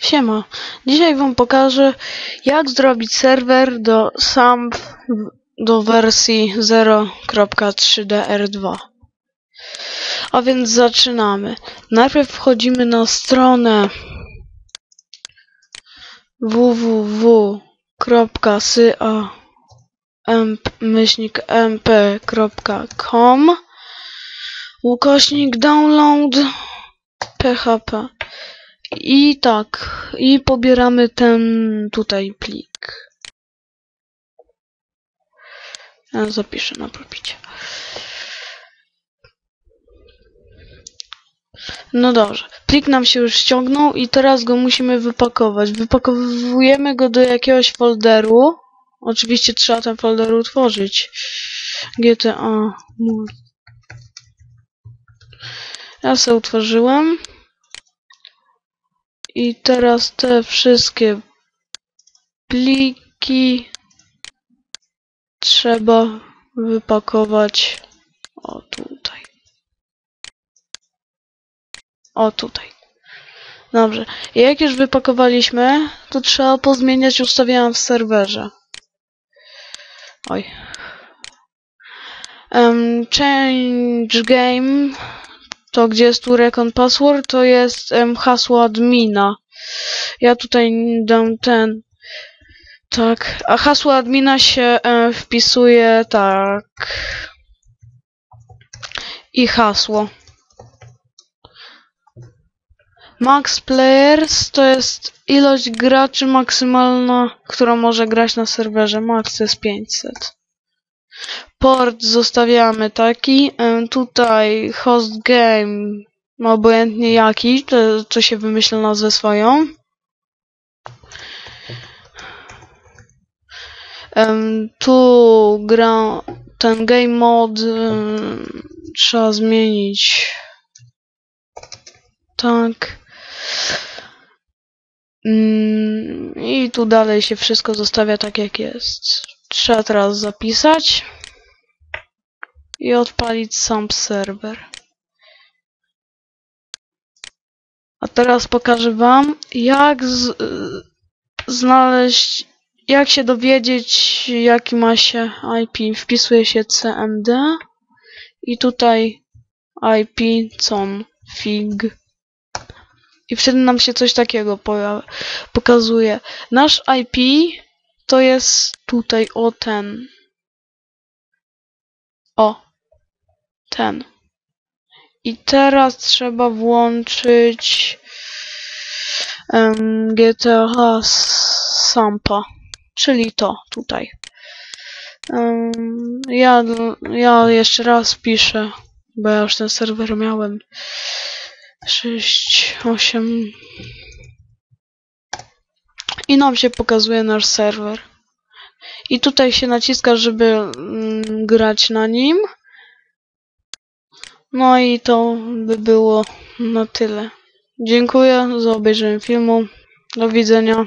Siema. Dzisiaj wam pokażę jak zrobić serwer do SAMP do wersji 0.3dr2. A więc zaczynamy. Najpierw wchodzimy na stronę www.syamp.com ukośnik download php i tak, i pobieramy ten tutaj plik. Ja zapiszę na propicie. No dobrze, plik nam się już ściągnął i teraz go musimy wypakować. Wypakowujemy go do jakiegoś folderu. Oczywiście trzeba ten folder utworzyć. GTA. Ja sobie utworzyłem. I teraz te wszystkie pliki trzeba wypakować o tutaj. O tutaj. Dobrze. Jak już wypakowaliśmy, to trzeba pozmieniać ustawienia w serwerze. Oj. Um, change game to gdzie jest tu recon password, to jest hasło admina. Ja tutaj dam ten. Tak, a hasło admina się um, wpisuje tak. I hasło. Max players to jest ilość graczy maksymalna, która może grać na serwerze. Max to jest 500. Port zostawiamy taki. Tutaj host game, obojętnie jaki, to, to się wymyśla nazwę swoją. Tu gra ten game mode trzeba zmienić. Tak. Mm, I tu dalej się wszystko zostawia tak jak jest. Trzeba teraz zapisać i odpalić sam serwer. A teraz pokażę Wam, jak z, znaleźć, jak się dowiedzieć, jaki ma się IP. Wpisuje się cmd i tutaj IP config. I wtedy nam się coś takiego pokazuje. Nasz IP to jest tutaj o ten. O, ten. I teraz trzeba włączyć um, GTA Sampa, czyli to tutaj. Um, ja, ja jeszcze raz piszę, bo ja już ten serwer miałem. 6, 8 i nam się pokazuje nasz serwer. I tutaj się naciska, żeby mm, grać na nim. No i to by było na tyle. Dziękuję za obejrzenie filmu. Do widzenia.